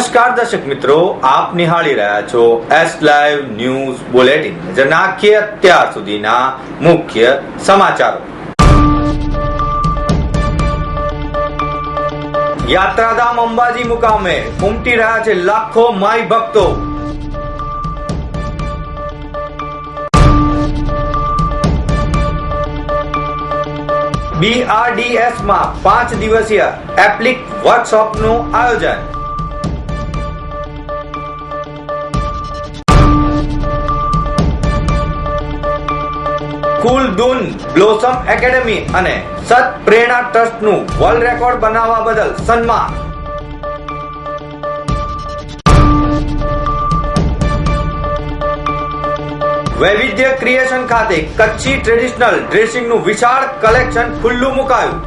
નમસ્કાર દર્શક મિત્રો, આપ નિહાળી રહ્યા છો એસ લાઈવ ન્યૂઝ બુલેટિન નજર નાખીએ અત્યાર સુધીના મુખ્ય સમાચારો. યાત્રાધામ અંબાજી મુકામે ઉમટી રહ્યા છે લાખો માઈ ભક્તો. બીઆરડીએસમાં પાંચ દિવસીય એપ્લિક વર્કશોપનું આયોજન. કુલદુન બ્લોસમ એકેડેમી અને સત પ્રેરણા ટ્રસ્ટનું વર્લ્ડ રેકોર્ડ બનાવવા બદલ સન્માન. વૈવિધ્ય ક્રિએશન ખાતે કચ્છી ટ્રેડિશનલ ડ્રેસિંગનું વિશાળ કલેક્શન ખુલ્લું મુકાયું.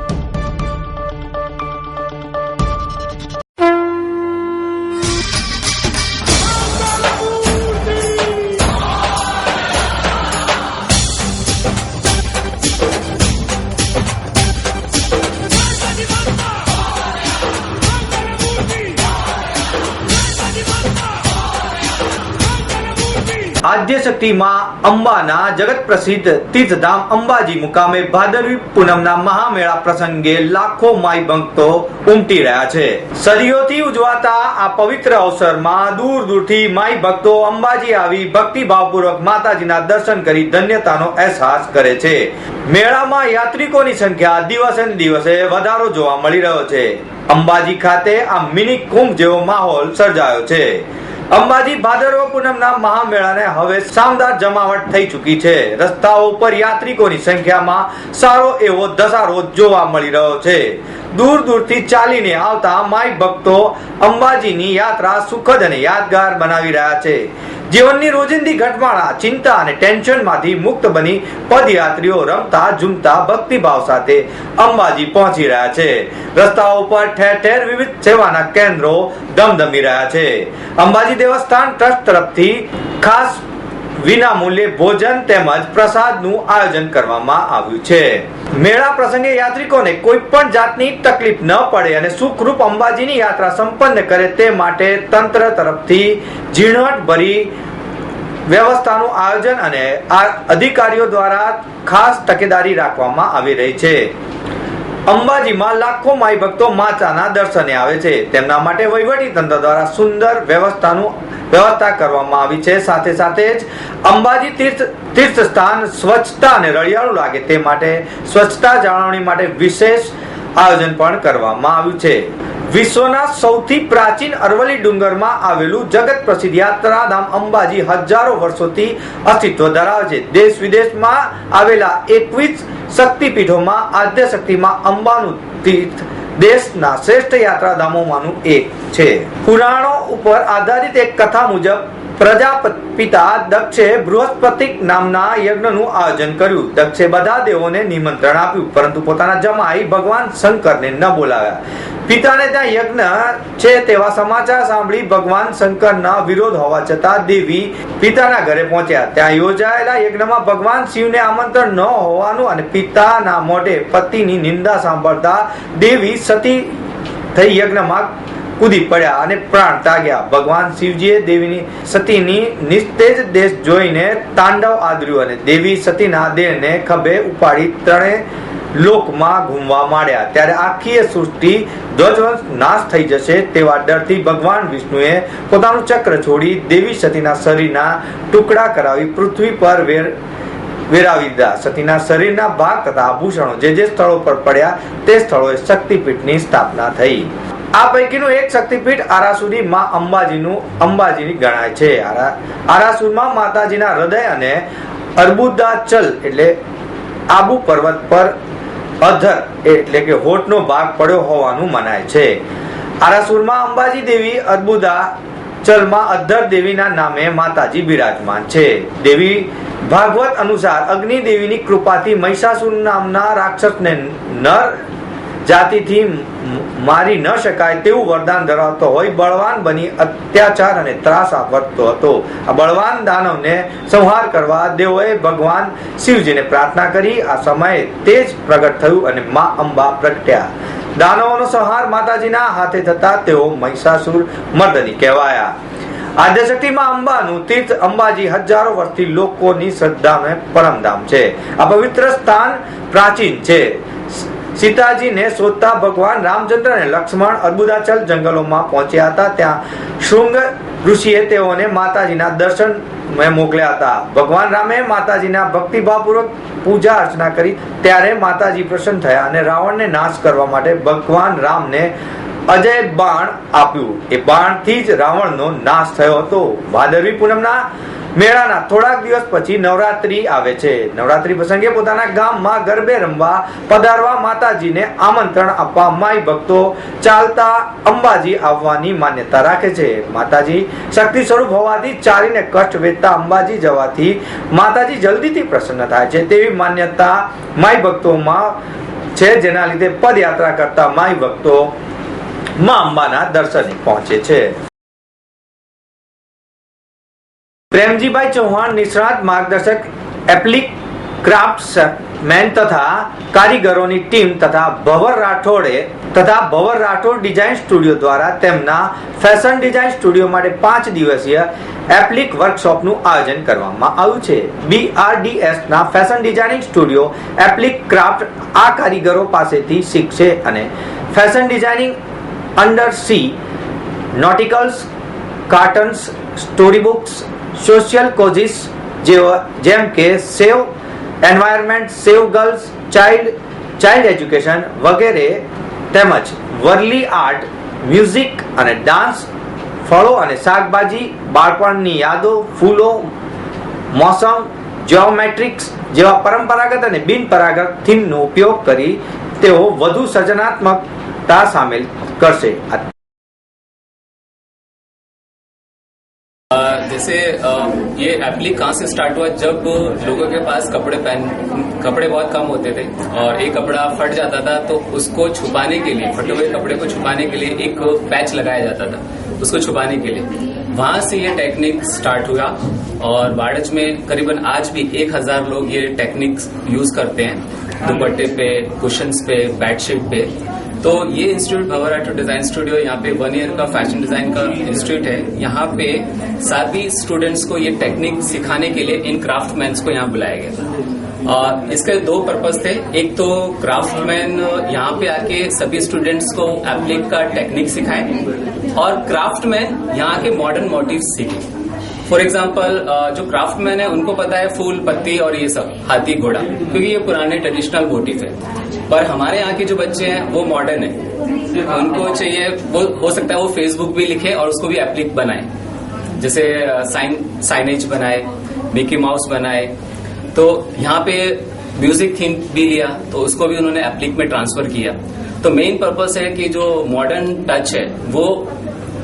આદ્ય શક્તિ માં અંબાના જગત પ્રસિદ્ધ તીર્થધામ અંબાજી મુકામે ભાદરવી પૂનમના મહામેળા પ્રસંગે લાખો માઈ ભક્તો ઉમટી રહ્યા છે. સદીઓથી ઉજવાતા આ પવિત્ર અવસરમાં દૂર દૂરથી માઈ ભક્તો અંબાજી આવી ભક્તિભાવપૂર્વક માતાજીના દર્શન કરી ધન્યતાનો અહેસાસ કરે છે. મેળામાં યાત્રિકોની સંખ્યા દિવસે દિવસે વધારો જોવા મળી રહ્યો છે. અંબાજી ખાતે આ મિની કુંભ જેવો માહોલ સર્જાયો છે. અંબાજી ભાદરવા પૂનમના મહામેળાને હવે શાનદાર જમાવટ થઈ ચૂકી છે. રસ્તાઓ પર યાત્રિકોની સંખ્યામાં સારો એવો ધસારો જોવા મળી રહ્યો છે. દૂર દૂરથી ચાલીને આવતા માય ભક્તો અંબાજીની યાત્રા સુખદ અને યાદગાર બનાવી રહ્યા છે. જીવનની રોજિંદી ઘટમાળા, ચિંતા અને ટેન્શનમાંથી મુક્ત બની પદયાત્રીઓ રમતા, ઝૂમતા, ભક્તિભાવ સાથે અંબાજી પહોંચી રહ્યા છે. રસ્તાઓ પર ઠેર ઠેર વિવિધ સેવાના કેન્દ્રો ધમધમી રહ્યા છે. અંબાજી દેવસ્થાન ટ્રસ્ટ તરફથી ખાસ વિના મૂલ્યે ભોજન તેમજ પ્રસાદનું આયોજન કરવામાં આવ્યું છે. મેળા પ્રસંગે યાત્રિકોને કોઈ પણ જાતની તકલીફ ન પડે અને સુખરૂપ અંબાજીની યાત્રા સંપન્ન કરે તે માટે તંત્ર તરફથી ઝીણવટ ભરી વ્યવસ્થાનું આયોજન અને અધિકારીઓ દ્વારા ખાસ તકેદારી રાખવામાં આવી રહી છે. અંબાજીમાં લાખો માઈ ભક્તો માતાના દર્શને આવે છે. તેમના માટે વહીવટી તંત્ર દ્વારા સુંદર વ્યવસ્થાનું વ્યવસ્થા કરવામાં આવી છે. સાથે સાથે જ અંબાજી તીર્થ તીર્થ સ્થાન સ્વચ્છતા અને રળિયાળું લાગે તે માટે સ્વચ્છતા જાળવણી માટે વિશેષ આયોજન પણ કરવામાં આવ્યું છે. વિશ્વના સૌથી પ્રાચીન અરવલ્લી ડુંગરમાં આવેલું જગત પ્રસિદ્ધ યાત્રાધામ અંબાજી હજારો વર્ષોથી અસ્તિત્વ ધરાવે છે. દેશ વિદેશમાં આવેલા એકવીસ શક્તિપીઠોમાં આદ્ય શક્તિમાં અંબાનું તીર્થ દેશના શ્રેષ્ઠ યાત્રાધામોમાંનું એક છે. પુરાણો ઉપર આધારિત એક કથા મુજબ, પ્રજાપિતા દક્ષે બૃહસ્પતિક નામના યજ્ઞનું આયોજન કર્યું. દક્ષે બધા દેવોને નિમંત્રણ આપ્યું, પરંતુ પોતાના જમાઈ ભગવાન શંકરને ન બોલાવ્યા. પિતાને ત્યાં યજ્ઞ છે તેવા સમાચાર સાંભળી ભગવાન શંકરના વિરોધ હોવા છતાં દેવી પિતાના ઘરે પહોંચ્યા. ત્યાં યોજાયેલા યજ્ઞમાં ભગવાન શિવને આમંત્રણ ન હોવાનું અને પિતાના મોઢે પતિની નિંદા સાંભળતા દેવી સતી થઈ યજ્ઞમાં કૂદી પડ્યા અને પ્રાણ ત્યાગ્યા. ભગવાન શિવજીએ દેવીની સતીની નિસ્તેજ દેશ જોઈને તાંડવ આદર્યું અને દેવી સતીના દેહને ખભે ઉપાડી ત્રણે લોકમાં ઘૂમવા માંડ્યા. ત્યારે આખી સૃષ્ટિ ધ્વજવંશ નાશ થઈ જશે તેવા ડરથી ભગવાન વિષ્ણુએ પોતાનું ચક્ર છોડી દેવી સતીના શરીરના ટુકડા કરાવી પૃથ્વી પર વેર, વેરાવી દીધા. સતીના શરીરના ભાગ તથા આભૂષણો જે જે સ્થળો પર પડ્યા તે સ્થળોએ શક્તિપીઠની સ્થાપના થઈ. આ પૈકીનું એક શક્તિપીઠ આરાસુરી માં અંબાજીનું અંબાજીની ગણાય છે. આરા- આરાસુરમાં માતાજીના હૃદય અને અર્બુદાચલ એટલે આબુ પર્વત પર અધર એટલે કે હોઠનો ભાગ પડ્યો હોવાનું મનાય છે. આરાસુરમાં અંબાજી દેવી અર્બુદા ચલમાં અધર દેવીના નામે માતાજી બિરાજમાન છે. દેવી ભાગવત અનુસાર અગ્નિ દેવીની કૃપાથી મહિષાસુર નામના રાક્ષસને નર જાતિથી મારી ન શકાય તેવું વરદાન ધરાવતો હોય, બળવાન બની અત્યાચાર અને ત્રાસ આપતો હતો. આ બળવાન દાનવને સંહાર કરવા દેવોએ ભગવાન શિવજીને પ્રાર્થના કરી. આ સમયે તે જ પ્રગટ થયું અને મા અંબા પ્રગટ્યા. દાનવોનો સંહાર માતાજીના હાથે થતા તેઓ મહિષાસુર મર્દની કહેવાયા. આદ્યશક્તિમાં અંબાનું તીર્થ અંબાજી હજારો વર્ષથી લોકોની શ્રદ્ધાને પરમધામ છે. આ પવિત્ર સ્થાન પ્રાચીન છે. સીતાજીને શોધતા ભગવાન રામચંદ્ર અને લક્ષ્મણ અર્બુદાચલ જંગલોમાં પહોંચ્યા હતા. ત્યાં શૃંગ ઋષિએ તેઓને માતાજીના દર્શન મોકલ્યા હતા. ભગવાન રામે માતાજીના ભક્તિભાવપૂર્વક પૂજા અર્ચના કરી. ત્યારે માતાજી પ્રસન્ન થયા અને રાવણને નાશ કરવા માટે ભગવાન રામને અજય બાણ આપ્યું. એ બાણથી જ રાવણનો નાશ થયો હતો. ભાદરવી પૂનમના મેળાના થોડાક દિવસ પછી નવરાત્રી આવે છે. નવરાત્રી પ્રસંગે પોતાના ગામમાં ગરબે રમવા, પધારવા માતાજીને આમંત્રણ આપવા માઈ ભક્તો ચાલતા અંબાજી આવવાની માન્યતા રાખે છે. માતાજી શક્તિ સ્વરૂપ હોવાથી ચારીને કષ્ટ વેચતા અંબાજી જવાથી માતાજી જલ્દીથી પ્રસન્ન થાય છે તેવી માન્યતા માઈ ભક્તોમાં છે, જેના લીધે પદયાત્રા કરતા માઈ ભક્તો માં અંબાના દર્શને પહોંચે છે. પ્રેમજીભાઈ ચૌહાણ નિષ્ણાત માર્ગદર્શક, એપ્લિક ક્રાફ્ટ્સ મેન તથા કારીગરોની ટીમ તથા ભવર રાઠોડે તથા ભવર રાઠોડ ડિઝાઇન સ્ટુડિયો દ્વારા તેમના ફેશન ડિઝાઇન સ્ટુડિયો માટે પાંચ દિવસીય એપ્લિક વર્કશોપનું આયોજન કરવામાં આવ્યું છે. બીઆરડીએસના fashion designing studio applique craft આ કારીગરો પાસેથી શીખશે અને fashion designing under sea nauticals cartoons story books social causes, જેવા જેમ કે save environment, save girls, child child education વગેરે તેમજ વર્લી આર્ટ, મ્યુઝિક અને ડાન્સ, ફળો અને શાકભાજી, બાળપણની યાદો, ફૂલો, મોસમ, જ્યોમેટ્રિક્સ જેવા પરંપરાગત અને બિનપરાગત થીમનો ઉપયોગ કરી તેઓ વધુ સર્જનાત્મકતા સામેલ કરશે. जैसे ये एप्लिक कहाँ से स्टार्ट हुआ? जब लोगों के पास कपड़े पहन, कपड़े बहुत कम होते थे और एक कपड़ा फट जाता था तो उसको छुपाने के लिए, फटे हुए कपड़े को छुपाने के लिए एक पैच लगाया जाता था, उसको छुपाने के लिए। वहाँ से ये टेक्निक स्टार्ट हुआ और बाड़च में करीबन आज भी एक हज़ार लोग ये टेक्निक यूज़ करते हैं। दुपट्टे पे कुशंस पे बेडशीट पे। तो ये इंस्टीट्यूट भवराटो डिज़ाइन स्टूडियो, यहाँ पे वन ईयर का फ़ैशन डिज़ाइन का इंस्टीट्यूट है। यहाँ पे सभी स्टूडेंट्स को ये टेक्निक सिखाने के लिए इन क्राफ्टमैन्स को यहाँ बुलाया गया था। इसके दो पर्पज थे। एक तो क्राफ्टमैन यहाँ पे आके सभी स्टूडेंट्स को एप्लिक का टेक्निक सिखाएँ और क्राफ्टमैन यहाँ के मॉडर्न मोटिव सीखें। फॉर एग्ज़ाम्पल जो क्राफ्ट मैन है उनको पता है फूल पत्ती और ये सब हाथी घोड़ा क्योंकि ये पुराने ट्रेडिशनल मोटिव है। पर हमारे यहाँ के जो बच्चे हैं वो मॉडर्न है। उनको चाहिए वो हो सकता है वो फेसबुक भी लिखे और उसको भी एप्लिक बनाए। जैसे साइन साइनेज बनाए मिकी माउस बनाए। तो यहाँ पे म्यूज़िक थीम भी लिया तो उसको भी उन्होंने एप्लिक में ट्रांसफ़र किया। तो मेन पर्पस है कि जो मॉडर्न टच है वो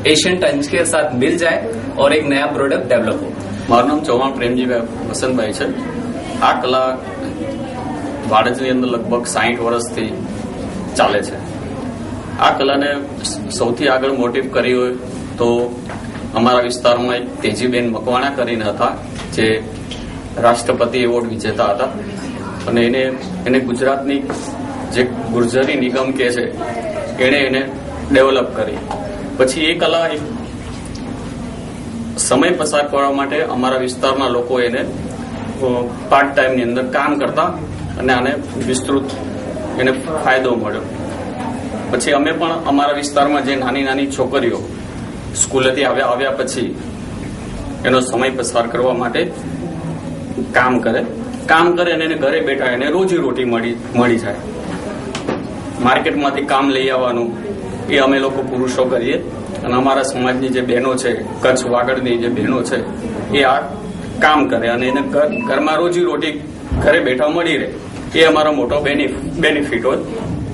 एशियन टच के साथ मिल जाए और एक नया प्रोडक्ट डेवलप हो મારું નામ ચૌહાણ પ્રેમજીભાઈ વસંતભાઈ છે આ કલા વાડજની અંદર લગભગ સાહીઠ વર્ષથી ચાલે છે આ કલાને સૌથી આગળ મોટિવ કરી હોય તો અમારા વિસ્તારમાં એક તેજીબેન મકવાણા કરીને હતા જે રાષ્ટ્રપતિ એવોર્ડ વિજેતા હતા અને એને એને ગુજરાતની જે ગુર્જરી નિગમ કે છે એણે એને ડેવલપ કરી પછી એ કલા સમય પસાર કરવા માટે અમારા વિસ્તારના લોકો એને પાર્ટ ટાઈમની અંદર કામ કરતા અને આને વિસ્તૃત એને ફાયદો મળ્યો. પછી અમે પણ અમારા વિસ્તારમાં જે નાની નાની છોકરીઓ સ્કૂલેથી આવ્યા આવ્યા પછી એનો સમય પસાર કરવા માટે કામ કરે. કામ કરે અને એને ઘરે બેઠા એને રોજી રોટી મળી મળી જાય. માર્કેટમાંથી કામ લઈ આવવાનું એ અમે લોકો પુરુષો કરીએ. અને અમારા સમાજની જે બહેનો છે, કચ્છ વાગડની જે બહેનો છે, એ આ કામ કરે અને એને ઘરમાં રોજી રોટી ઘરે બેઠા મળી રહે. એ અમારો મોટો બેનિફિટ હોય.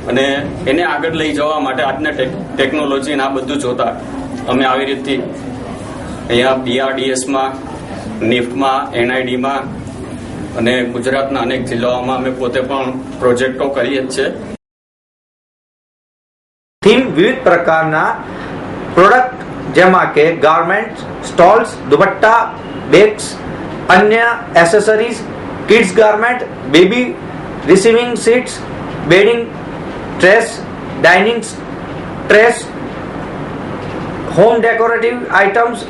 અને એને આગળ લઈ જવા માટે આજના ટેકનોલોજીને ટેકનોલોજી આ બધું જોતા અમે આવી રીતથી અહીંયા બીઆરડીએસમાં નિફ્ટમાં એનઆઈડીમાં અને ગુજરાતના અનેક જિલ્લાઓમાં અમે પોતે પણ પ્રોજેક્ટો કરીએ જ છે થીમ વિવિધ પ્રકારના પ્રોડક્ટ, જેમાં કે ગાર્મેન્ટ સ્ટોલ્સ, દુપટ્ટા, બેગ્સ, અન્ય accessories, kids garment, baby receiving sheets, bedding trays, dining trays, home decorative items,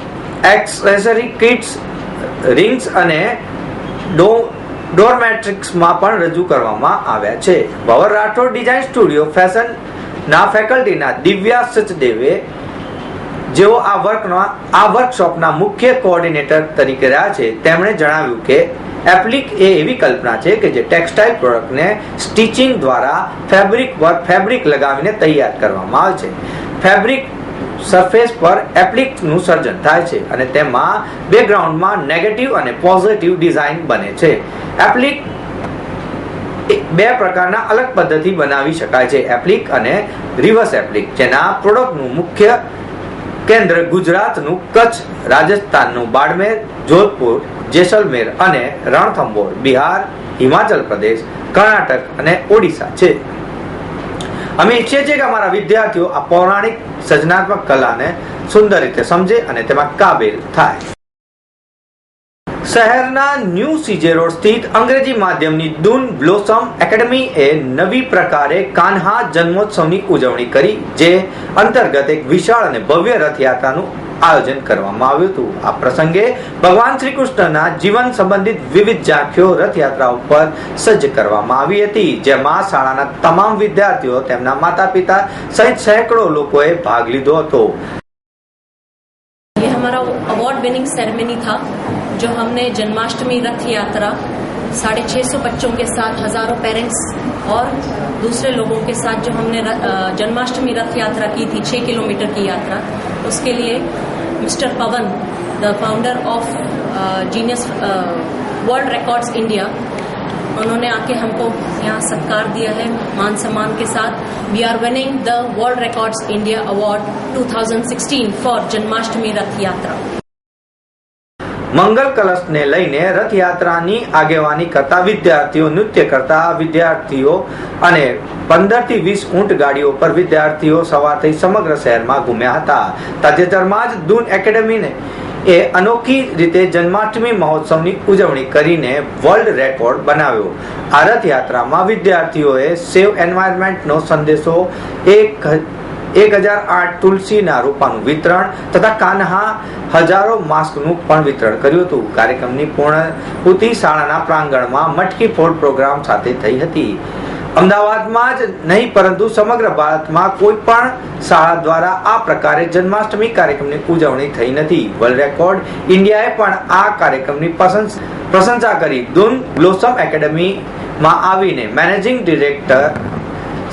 accessory kits, rings અને ડો ડોરમેટ્રિક્સમાં પણ રજૂ કરવામાં આવ્યા છે. ભવર રાઠોડ ડિઝાઇન સ્ટુડિયો ફેશનના ફેકલ્ટીના દિવ્યા સચદેવે, જેઓ આ વર્કના આ વર્કશોપના મુખ્ય કોઓર્ડિનેટર તરીકે રહ્યા છે, તેમણે જણાવ્યું કે, એપ્લિક એ એવી કલ્પના છે કે જે ટેક્સટાઇલ પ્રોડક્ટને સ્ટિચિંગ દ્વારા ફેબ્રિક વર્ક ફેબ્રિક લગાવીને તૈયાર કરવામાં આવે છે. ફેબ્રિક સરફેસ પર એપ્લિકનું સર્જન થાય છે અને તેમાં બેકગ્રાઉન્ડમાં નેગેટિવ અને પોઝિટિવ ડિઝાઇન બને છે. એપ્લિક બે પ્રકારના અલગ પદ્ધતિ બનાવી શકાય છે, એપ્લિક અને રિવર્સ એપ્લિક, જેના પ્રોડક્ટનું મુખ્ય કેન્દ્ર ગુજરાતનું કચ્છ, રાજસ્થાનનું બાડમેર, જોધપુર, જેસલમેર અને રણથંભોર, બિહાર, હિમાચલ પ્રદેશ, કર્ણાટક અને ઓડિશા છે. અમે ઈચ્છીએ છીએ કે અમારા વિદ્યાર્થીઓ આ પૌરાણિક સર્જનાત્મક કલાને સુંદર રીતે સમજે અને તેમાં કાબેલ થાય. શહેરના ન્યૂ સીજે રોડ સ્થિત અંગ્રેજી માધ્યમની દૂન બ્લોસમ એકેડમી એ નવી પ્રકારે કાન્હા જન્મોત્સવની ઉજવણી કરી જે અંતર્ગત એક વિશાળ અને ભવ્ય રથયાત્રાનું આયોજન કરવામાં આવ્યું હતું આ પ્રસંગે ભગવાન શ્રી કૃષ્ણના જીવન સંબંધિત વિવિધ ઝાંખીઓ રથયાત્રા ઉપર સજ્જ કરવામાં આવી હતી જેમાં શાળાના તમામ વિદ્યાર્થીઓ તેમના માતા પિતા સહિત સેંકડો લોકોએ ભાગ લીધો હતો ये हमारा अवार्ड विनिंग सेरेमनी था जो हमने जन्माष्टमी रथ यात्रा साढ़े छः सौ बच्चों के साथ, हज़ारों पेरेंट्स और दूसरे लोगों के साथ जो हमने जन्माष्टमी रथ यात्रा की थी छः किलोमीटर की यात्रा, उसके लिए mister Pawan the founder of Genius World Records India उन्होंने आके हमको यहाँ सत्कार दिया है मान सम्मान के साथ। We are winning the World Records India award 2016 for Janmashtami Rath Yatra. મંગલ કલશને લઈને રથયાત્રાની આગેવાની કરતા વિદ્યાર્થીઓ નૃત્ય કરતા વિદ્યાર્થીઓ અને પંદરથી વીસ ઊંટ ગાડીઓ પર વિદ્યાર્થીઓ સવારથી સમગ્ર શહેરમાં ઘૂમ્યા હતા. તાજેતરમાં જ દૂન એકેડમીને એ અનોખી રીતે જન્માષ્ટમી મહોત્સવની ઉજવણી કરીને વર્લ્ડ રેકોર્ડ બનાવ્યો. આ રથયાત્રામાં વિદ્યાર્થીઓએ સેવ એન્વાયરમેન્ટનો સંદેશો એક એક હજાર આઠ તુલસીના રોપાનું વિતરણ તથા કાન્હા હજારો માસ્કનું પણ વિતરણ કર્યું હતું. કાર્યક્રમની પૂર્ણપૂર્તિ શાળાના પ્રાંગણમાં મટકી ફોડ પ્રોગ્રામ સાથે થઈ હતી. અમદાવાદમાં જ નહીં, પરંતુ સમગ્ર ભારતમાં કોઈ પણ શાળા દ્વારા આ પ્રકારે જન્માષ્ટમી કાર્યક્રમની ઉજવણી થઈ નથી. વર્લ્ડ રેકોર્ડ ઇન્ડિયાએ પણ આ કાર્યક્રમની પ્રશંસા કરી. દૂન બ્લોસમ એકેડમીમાં આવીને મેનેજિંગ ડિરેક્ટર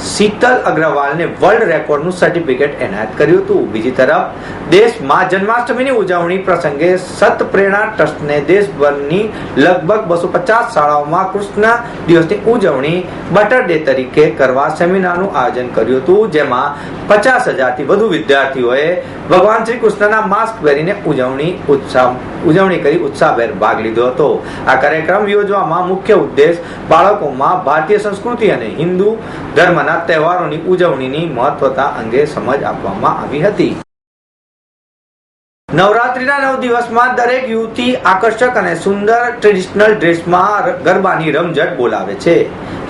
શીતલ અગ્રવાલને વર્લ્ડ રેકોર્ડનું સર્ટિફિકેટ એનાયત કર્યું હતું. બીજી તરફ, દેશમાં જન્માષ્ટમીની ઉજવણી પ્રસંગે સતપ્રેરણા ટ્રસ્ટને દેશભરની લગભગ બસો પચાસ શાળાઓમાં કૃષ્ણ દિવસની ઉજવણી બટર ડે તરીકે કરવા સેમિનારનું આયોજન કર્યું હતું, જેમાં પચાસ હજારથી વધુ વિદ્યાર્થીઓએ ભગવાન શ્રી કૃષ્ણના માસ્ક પહેરીને ઉજવણી ઉત્સાહ, ઉજવણી કરી ઉત્સાહભેર ભાગ લીધો હતો. આ કાર્યક્રમ યોજવામાં મુખ્ય ઉદ્દેશ બાળકોમાં ભારતીય સંસ્કૃતિ અને હિન્દુ ધર્મના તહેવારોની ઉજવણીની મહત્વતા અંગે સમજ આપવામાં આવી હતી. નવરાત્રીના નવ દિવસમાં દરેક યુવતી આકર્ષક અને સુંદર ટ્રેડિશનલ ડ્રેસમાં ગરબાની રમઝટ બોલાવે છે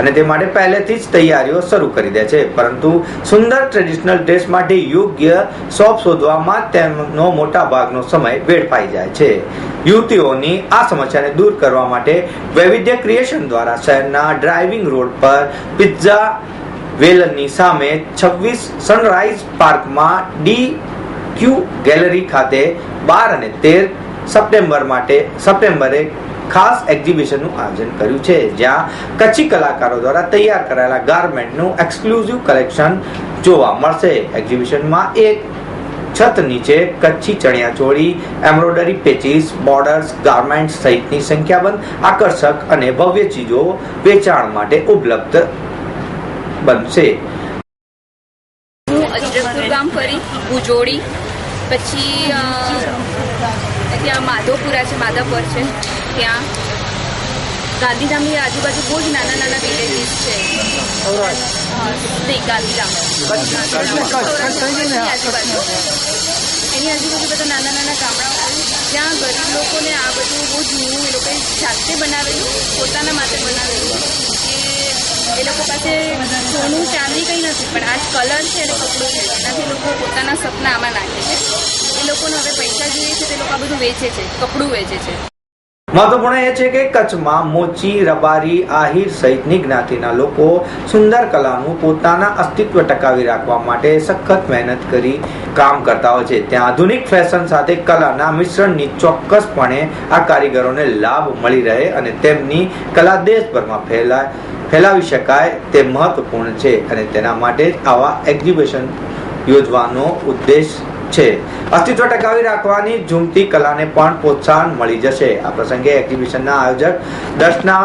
અને તે માટે પહેલેથી જ તૈયારીઓ શરૂ કરી દે છે. પરંતુ સુંદર ટ્રેડિશનલ ડ્રેસ માટે યોગ્ય શોપ શોધવામાં તેમનો મોટા ભાગનો સમય વેડફાઈ જાય છે. યુવતીઓની આ સમસ્યાને દૂર કરવા માટે વૈવિધ્ય ક્રિએશન દ્વારા શહેરના ડ્રાઇવિંગ રોડ પર પિઝા વેલની સામે છવ્વીસ સનરાઈઝ પાર્કમાં ડી ક્યુ ગેલેરી ખાતે બાર અને તેર સપ્ટેમ્બર માટે સપ્ટેમ્બરે ખાસ એક્ઝિબિશનનું આયોજન કર્યું છે, જ્યાં કચ્છી કલાકારો દ્વારા તૈયાર કરાયેલા ગાર્મેન્ટનું એક્સક્લુઝિવ કલેક્શન જોવા મળશે. એક્ઝિબિશનમાં એક છત નીચે Kutchi chaniya choli embroidery patches, borders, garments સહિતની સંખ્યાબંધ આકર્ષક અને ભવ્ય ચીજો વેચાણ માટે ઉપલબ્ધ બનશે. હું અજરકપુર ગામ ફરી, ભુજોડી. પછી ત્યાં માધવપુરા છે માધવપુર છે. ત્યાં ગાંધીધામની આજુબાજુ બહુ જ નાના નાના વિલેજીસ છે. ગાંધીધામ. એની આજુબાજુ બધા નાના નાના ગામડાઓ જ્યાં ગરીબ લોકોને આ બધું બહુ જૂનું એ લોકોએ જાતે બનાવેલું, પોતાના માટે બનાવેલું. એ લોકો પાસે સોનું ચાંદી કંઈ નથી, પણ આ કલર છે અને કપડું છે. એનાથી લોકો પોતાના સપના આમાં નાખે છે. એ લોકોને હવે પૈસા જોઈએ છે, તે લોકો બધું વેચે છે, કપડું વેચે છે. મહત્વપૂર્ણ એ છે કે કચ્છમાં મોચી, રબારી, આહિર સહિતની જ્ઞાતિના લોકો સુંદર કલાનું પોતાના અસ્તિત્વ ટકાવી રાખવા માટે સખત મહેનત કરી કામ કરતા હોય છે. ત્યાં આધુનિક ફેશન સાથે કલાના મિશ્રણની ચોક્કસપણે આ કારીગરોને લાભ મળી રહે અને તેમની કલા દેશભરમાં ફેલાય ફેલાવી શકાય તે મહત્વપૂર્ણ છે અને તેના માટે જ આવા એક્ઝિબિશન યોજવાનો ઉદ્દેશ છે. અસ્તિત્વ ટકાવી રાખવાની ઝૂમતી કલાને પણ પ્રોત્સાહન મળી જશે. આ પ્રસંગે એક્ઝિબિશનના આયોજક દર્શના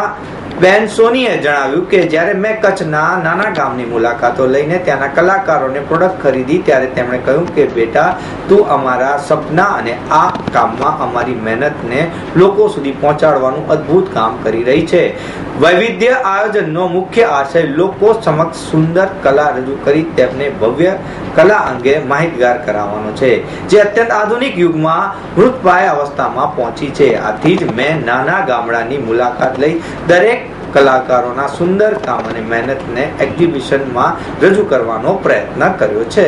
બેન સોનીએ જણાવ્યું કે જ્યારે મેં કચ્છના નાના ગામની મુલાકાતો લઈને ત્યાંના કલાકારોને પ્રોડક્ટ ખરીદી, ત્યારે તેમણે કહ્યું કે, બેટા, તું અમારા સપના અને આ કામમાં અમારી મહેનતને લોકો સુધી પહોંચાડવાનું અદ્ભુત કામ કરી રહી છે. વૈવિધ્ય આયોજનનો મુખ્ય આશય લોકો સમક્ષ સુંદર કલા રજૂ કરી તેમને ભવ્ય કલા અંગે માહિતગાર કરાવવાનો છે, જે અત્યંત આધુનિક યુગમાં મૃતપાય અવસ્થામાં પહોંચી છે. આથી જ મેં નાના ગામડાની મુલાકાત લઈ દરેક કલાકારોના સુંદર કામ અને મહેનતને એક્ઝિબિશનમાં રજૂ કરવાનો પ્રયત્ન કર્યો છે.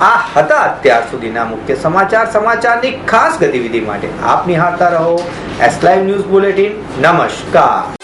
આ હતા અત્યાર સુધીના મુખ્ય સમાચાર સમાચારની ખાસ ગતિવિધિ માટે આપ નિહાળતા રહો એસ લાઈવ ન્યૂઝ બુલેટિન નમસ્કાર.